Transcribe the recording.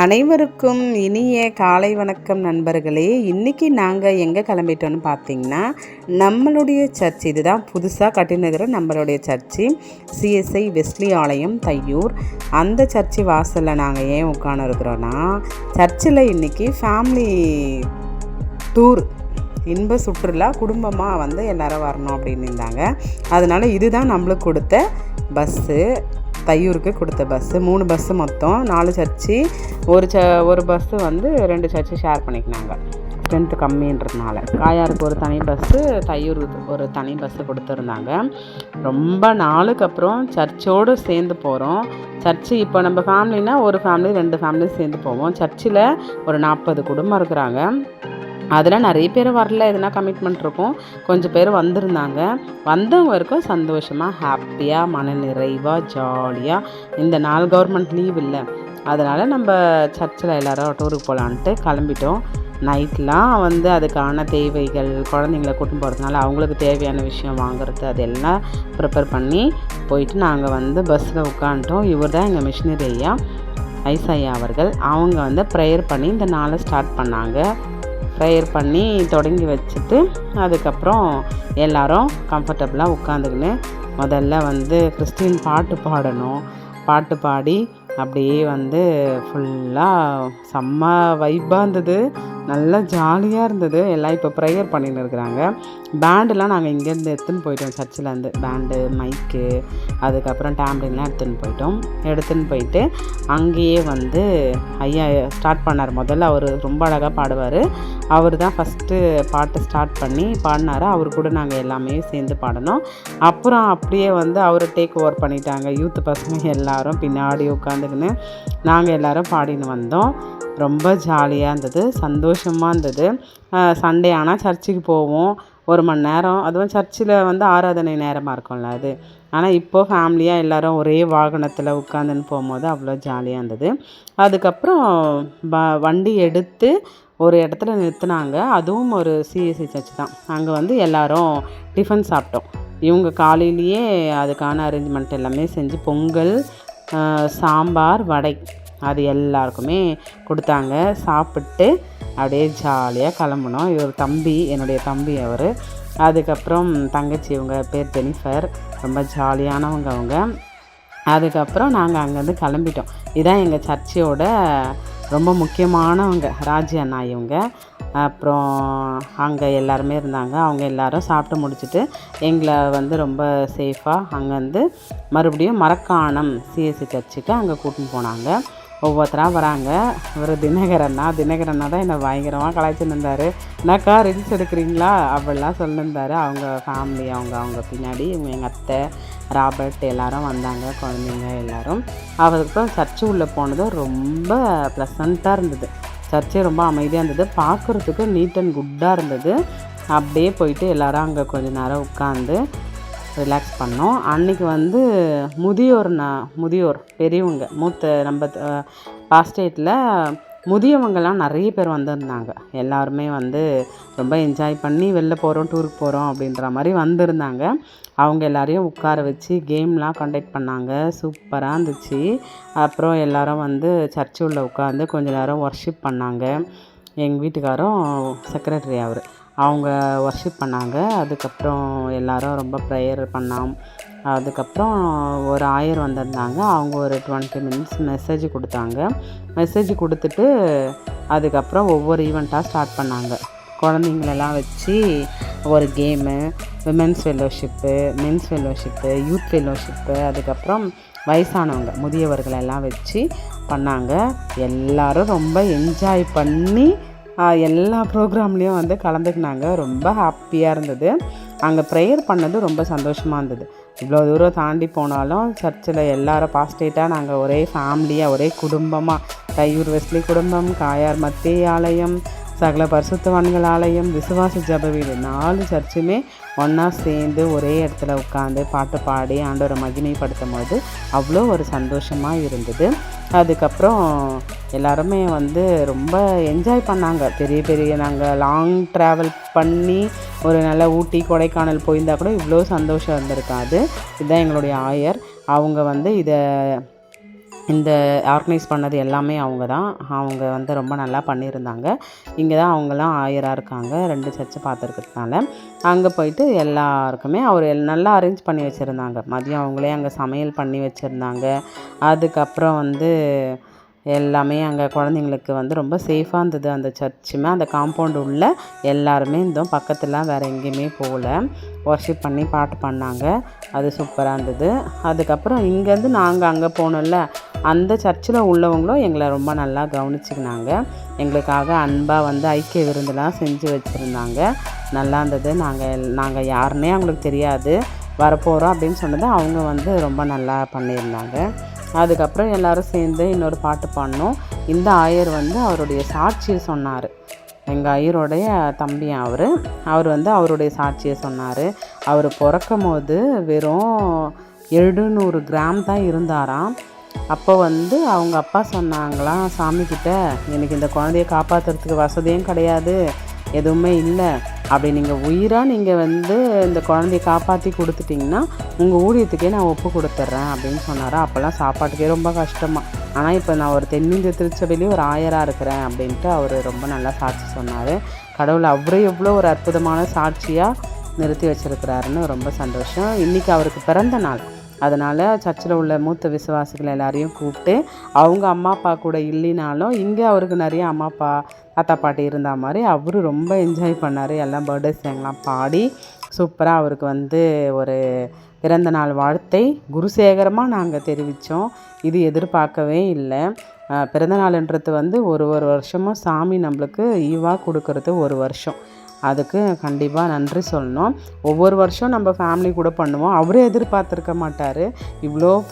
அனைவருக்கும் இனிய காலை வணக்கம் நண்பர்களே. இன்றைக்கி நாங்கள் எங்கே கிளம்பிட்டோன்னு பார்த்தீங்கன்னா நம்மளுடைய சர்ச். இதுதான் புதுசாக கட்டினுக்கிற நம்மளுடைய சர்ச்சு சிஎஸ்ஐ வெஸ்லி ஆலயம் தையூர். அந்த சர்ச்சு வாசலில் நாங்கள் ஏன் உட்காந்துருக்குறோன்னா சர்ச்சில் இன்றைக்கி ஃபேமிலி டூர் இன்ப சுற்றுலா குடும்பமாக வந்து எல்லோரும் வரணும் அப்படின்னு இருந்தாங்க. அதனால் இதுதான் நம்மளுக்கு கொடுத்த பஸ்ஸு. தையூருக்கு கொடுத்த பஸ்ஸு மூணு பஸ்ஸு மொத்தம் நாலு சர்ச்சு ஒரு ச ஒரு பஸ்ஸு வந்து ரெண்டு சர்ச்சு ஷேர் பண்ணிக்கினாங்க. ஸ்ட்ரென்த்து கம்மின்றதுனால. காயாருக்கு ஒரு தனி பஸ்ஸு தையூருக்கு ஒரு தனி பஸ்ஸு கொடுத்துருந்தாங்க. ரொம்ப நாளுக்கு அப்புறம் சர்ச்சோடு சேர்ந்து போகிறோம் சர்ச்சு இப்போ நம்ம ஃபேமிலினா ஒரு ஃபேமிலி ரெண்டு ஃபேமிலி சேர்ந்து போவோம். சர்ச்சில் ஒரு நாற்பது குடும்பம் இருக்கிறாங்க. அதில் நிறைய பேர் வரல எதுனா கமிட்மெண்ட் இருக்கும். கொஞ்சம் பேர் வந்திருந்தாங்க. வந்தவங்க வரைக்கும் சந்தோஷமாக ஹாப்பியாக மன நிறைவாக ஜாலியாக இந்த நாள் கவர்மெண்ட் லீவ் இல்லை. அதனால் நம்ம சர்ச்சில் எல்லோரும் டூருக்கு போகலான்ட்டு கிளம்பிட்டோம். நைட்லாம் வந்து அதுக்கான தேவைகள் குழந்தைங்கள கூட்டின்னு போகிறதுனால அவங்களுக்கு தேவையான விஷயம் வாங்குறது அதெல்லாம் ப்ரிப்பேர் பண்ணி போயிட்டு நாங்கள் வந்து பஸ்ஸில் உட்காந்துட்டோம். இவர் தான் எங்கள் மிஷினரி ஐயா. ஐசையா அவர்கள். அவங்க வந்து ப்ரேயர் பண்ணி இந்த நாளை ஸ்டார்ட் பண்ணாங்க. ப்ரேயர் பண்ணி தொடங்கி வச்சுட்டு அதுக்கப்புறம் எல்லோரும் கம்ஃபர்டபுளாக உட்காந்துக்கின்னு முதல்ல வந்து கிறிஸ்டின் பாட்டு பாடணும். பாட்டு பாடி அப்படியே வந்து ஃபுல்லாக செம்ம வைப்பாக இருந்தது. நல்லா ஜாலியாக இருந்தது. எல்லாம் இப்போ ப்ரேயர் பண்ணின்னு இருக்கிறாங்க. பேண்டுலாம் நாங்கள் இங்கேருந்து எடுத்துன்னு போயிட்டோம். சர்ச்சிலேருந்து பேண்டு மைக்கு அதுக்கப்புறம் டேம்லின்லாம் எடுத்துன்னு போயிட்டோம். எடுத்துன்னு போயிட்டு அங்கேயே வந்து ஐயா ஸ்டார்ட் பண்ணார். முதல்ல அவர் ரொம்ப அழகாக பாடுவார். அவர் தான் ஃபஸ்ட்டு பாட்டு ஸ்டார்ட் பண்ணி பாடினார். அவர் கூட நாங்கள் எல்லாமே சேர்ந்து பாடினோம் அப்புறம் அப்படியே வந்து அவர் டேக் ஓவர் பண்ணிட்டாங்க. யூத் பசங்க எல்லோரும் பின்னாடி உட்காந்துக்கின்னு நாங்கள் எல்லோரும் பாடின்னு வந்தோம். ரொம்ப ஜாலியாக இருந்தது சந்தோஷமாக இருந்தது. சண்டே ஆனால் சர்ச்சுக்கு போவோம். ஒரு மணி நேரம். அதுவும் சர்ச்சில் வந்து ஆராதனை நேரமாக இருக்கும்ல அது. ஆனால் இப்போது ஃபேமிலியாக எல்லோரும் ஒரே வாகனத்தில் உட்காந்துன்னு போகும்போது அவ்வளோ ஜாலியாக இருந்தது. அதுக்கப்புறம் வ வண்டி எடுத்து ஒரு இடத்துல நிறுத்தினாங்க. அதுவும் ஒரு சிஎஸ்சி சர்ச் தான். அங்கே வந்து எல்லோரும் டிஃபன் சாப்பிட்டோம். இவங்க காலையிலேயே அதுக்கான அரேஞ்ச்மெண்ட் எல்லாமே செஞ்சு பொங்கல் சாம்பார் வடை. அது எல்லாருக்குமே கொடுத்தாங்க. சாப்பிட்டு அப்படியே ஜாலியாக கிளம்புனோம். இவர் தம்பி என்னுடைய தம்பி அவர். அதுக்கப்புறம் தங்கச்சி இவங்க பேர் ஜெனிஃபர். ரொம்ப ஜாலியானவங்க அவங்க. அதுக்கப்புறம் நாங்கள் அங்கேருந்து கிளம்பிட்டோம். இதுதான் எங்கள் சர்ச்சையோட ரொம்ப முக்கியமானவங்க ராஜி அண்ணா இவங்க. அப்புறம் அங்கே எல்லாருமே இருந்தாங்க. அவங்க எல்லாரும் சாப்பிட்டு முடிச்சுட்டு எங்களை வந்து ரொம்ப சேஃபாக அங்கேருந்து மறுபடியும் மரக்காணம் சிஎஸ்சி சர்ச்சுக்கு அங்கே கூட்டின்னு போனாங்க. ஒவ்வொருத்தராக வராங்க. ஒரு தினகரன்னா தினகரன்னா தான் என்னை பயங்கரமாக கலாய்ச்சின்னு இருந்தார். என்னக்கா ரீல்ஸ் எடுக்கிறீங்களா? அப்படிலாம் சொல்லியிருந்தார் அவங்க ஃபேமிலி அவங்க அவங்க பின்னாடி இவங்க எங்கள் அத்தை ராபர்ட் எல்லாரும் வந்தாங்க. குழந்தைங்க எல்லோரும். அதுக்கப்புறம் சர்ச்சு உள்ளே போனது ரொம்ப ப்ளசண்ட்டாக இருந்தது. சர்ச்சே ரொம்ப அமைதியாக இருந்தது. பார்க்குறதுக்கு நீட் அண்ட் குட்டாக இருந்தது. அப்படியே போயிட்டு எல்லோரும் அங்கே கொஞ்சம் நேரம் உட்காந்து ரிலாக்ஸ் பண்ணோம். அன்றைக்கி வந்து முதியோர் நான் முதியோர் பெரியவங்க மூத்த நம்ம பாஸ்டேட்டில் முதியவங்கள்லாம் நிறைய பேர் வந்திருந்தாங்க. எல்லாருமே வந்து ரொம்ப என்ஜாய் பண்ணி வெளில போகிறோம் டூருக்கு போகிறோம் அப்படின்ற மாதிரி வந்திருந்தாங்க. அவங்க எல்லாரையும் உட்கார வச்சு கேம்லாம் கண்டக்ட் பண்ணாங்க. சூப்பராக இருந்துச்சு. அப்புறம் எல்லோரும் வந்து சர்ச்சு உள்ளே உட்காந்து கொஞ்ச நேரம் ஒர்ஷிப் பண்ணாங்க. எங்கள் வீட்டுக்காரும் செக்ரட்டரி அவர். அவங்க ஒர்ஷிப் பண்ணாங்க. அதுக்கப்புறம் எல்லோரும் ரொம்ப ப்ரேயர் பண்ணோம். அதுக்கப்புறம் ஒரு ஆயர் வந்திருந்தாங்க. அவங்க ஒரு டுவெண்ட்டி மினிட்ஸ் மெசேஜ் கொடுத்தாங்க. மெசேஜ் கொடுத்துட்டு அதுக்கப்புறம் ஒவ்வொரு ஈவெண்ட்டாக ஸ்டார்ட் பண்ணாங்க. குழந்தைங்களெல்லாம் வச்சு ஒரு game women's fellowship men's fellowship youth fellowship அதுக்கப்புறம் வயசானவங்க முதியவர்களெல்லாம் வச்சு பண்ணாங்க. எல்லோரும் ரொம்ப என்ஜாய் பண்ணி எல்லா ப்ரோக்ராம்லேயும் வந்து கலந்துக்கினாங்க. ரொம்ப ஹாப்பியாக இருந்தது. அங்கே ப்ரேயர் பண்ணது ரொம்ப சந்தோஷமாக இருந்தது. இவ்வளோ தூரம் தாண்டி போனாலும் சர்ச்சில் எல்லாரும் பாஸ்டேட்டாக நாங்கள் ஒரே ஃபேமிலியாக ஒரே குடும்பமாக கையூர் வெஸ்லி குடும்பம் காயார் மத்திய ஆலயம் சகல பரிசுத்தவான்கள் ஆலயம் விசுவாச ஜப வீடு நாலு சர்ச்சுமே ஒன்றா சேர்ந்து ஒரே இடத்துல உட்காந்து பாட்டு பாடி ஆண்டவரை மகிமைப்படுத்தும் போது அவ்வளோ ஒரு சந்தோஷமாக இருந்தது. அதுக்கப்புறம் எல்லாருமே வந்து ரொம்ப என்ஜாய் பண்ணாங்க. பெரிய பெரிய நாங்கள் லாங் ட்ராவல் பண்ணி ஒரு நல்ல ஊட்டி கொடைக்கானல் போயிருந்தால் கூட இவ்வளோ சந்தோஷம் இருந்திருக்காது இதுதான் எங்களுடைய ஆயர். அவங்க வந்து இதை இந்த ஆர்கனைஸ் பண்ணது எல்லாமே அவங்க தான். அவங்க வந்து ரொம்ப நல்லா பண்ணியிருந்தாங்க. இங்கே தான் அவங்களாம் ஆயராக இருக்காங்க. ரெண்டு சர்ச்சு பார்த்துருக்கிறதுனால. அங்கே போயிட்டு எல்லாருக்குமே அவர் எல் நல்லா அரேஞ்ச் பண்ணி வச்சுருந்தாங்க. மதியம் அவங்களே அங்கே சமையல் பண்ணி வச்சுருந்தாங்க. அதுக்கப்புறம் வந்து எல்லாமே அங்கே குழந்தைங்களுக்கு வந்து ரொம்ப சேஃபாக இருந்தது. அந்த சர்ச்சுமே அந்த காம்பவுண்ட் உள்ள எல்லாருமே இருந்தோம். பக்கத்துலாம் வேறு எங்கேயுமே போகல. ஒர்ஷிப் பண்ணி பாட்டு பண்ணாங்க. அது சூப்பராக இருந்தது. அதுக்கப்புறம் இங்கேருந்து நாங்கள் அங்கே போனோம்ல அந்த சர்ச்சில் உள்ளவங்களும் எங்களை ரொம்ப நல்லா கவனிச்சுக்கினாங்க. எங்களுக்காக அன்பாக வந்து ஐக்கிய விருந்துலாம் செஞ்சு வச்சுருந்தாங்க. நல்லா இருந்தது. நாங்கள் நாங்கள் யாருன்னே அவங்களுக்கு தெரியாது. வரப்போகிறோம் அப்படின்னு சொன்னது அவங்க வந்து ரொம்ப நல்லா பண்ணியிருந்தாங்க. அதுக்கப்புறம் எல்லாரும் சேர்ந்து இன்னொரு பாட்டு பாடினோம். இந்த ஆயர் வந்து அவருடைய சாட்சியை சொன்னார். எங்கள் ஐயருடைய தம்பி அவர். அவர் வந்து அவருடைய சாட்சியை சொன்னார். அவர் பிறக்கும் போது வெறும் எழுநூறு கிராம் தான் இருந்தாராம். அப்போ வந்து அவங்க அப்பா சொன்னாங்களாம் சாமிக்கிட்ட எனக்கு இந்த குழந்தைய காப்பாற்றுறதுக்கு வசதியும் கிடையாது எதுவுமே இல்லை. அப்படி நீங்கள் உயிராக நீங்கள் வந்து இந்த குழந்தைய காப்பாற்றி கொடுத்துட்டிங்கன்னா உங்கள் ஊழியத்துக்கே நான் ஒப்பு கொடுத்துட்றேன் அப்படின்னு சொன்னார்? அப்போல்லாம் சாப்பாட்டுக்கே ரொம்ப கஷ்டமாக ஆனால் இப்போ நான் ஒரு தென்னிந்திய திருச்சபையிலேயே ஒரு ஆயராக இருக்கிறேன் அப்படின்ட்டு அவர் ரொம்ப நல்லா சாட்சி சொன்னார். கடவுள் அவரே எவ்வளோ ஒரு அற்புதமான சாட்சியாக நிறுத்தி வச்சுருக்கிறாருன்னு ரொம்ப சந்தோஷம். இன்றைக்கி அவருக்கு பிறந்த நாள். அதனால் சர்ச்சில் உள்ள மூத்த விசுவாசிகள் எல்லாரையும் கூப்பிட்டு அவங்க அம்மா அப்பா கூட இல்லைனாலும் இங்கே அவருக்கு நிறைய அம்மா அப்பா தாத்தா பாட்டி இருந்தா மாதிரி அவரு ரொம்ப என்ஜாய் பண்ணார். எல்லாம் பர்த்டே சாங்லாம் பாடி சூப்பராக அவருக்கு வந்து ஒரு பிறந்த நாள் வாழ்த்தை குருசேகரமாக நாங்கள் தெரிவித்தோம் இது எதிர்பார்க்கவே இல்லை. பிறந்தநாள்ன்றது வந்து ஒரு ஒரு வருஷமும் சாமி நம்மளுக்கு ஈவாக கொடுக்கறது ஒரு வருஷம். அதுக்கு கண்டிப்பாக நன்றி சொல்லணும். ஒவ்வொரு வருஷம் நம்ம ஃபேமிலி கூட பண்ணுவோம். அவரே எதிர்பார்த்துருக்க மாட்டார். இவ்வளோ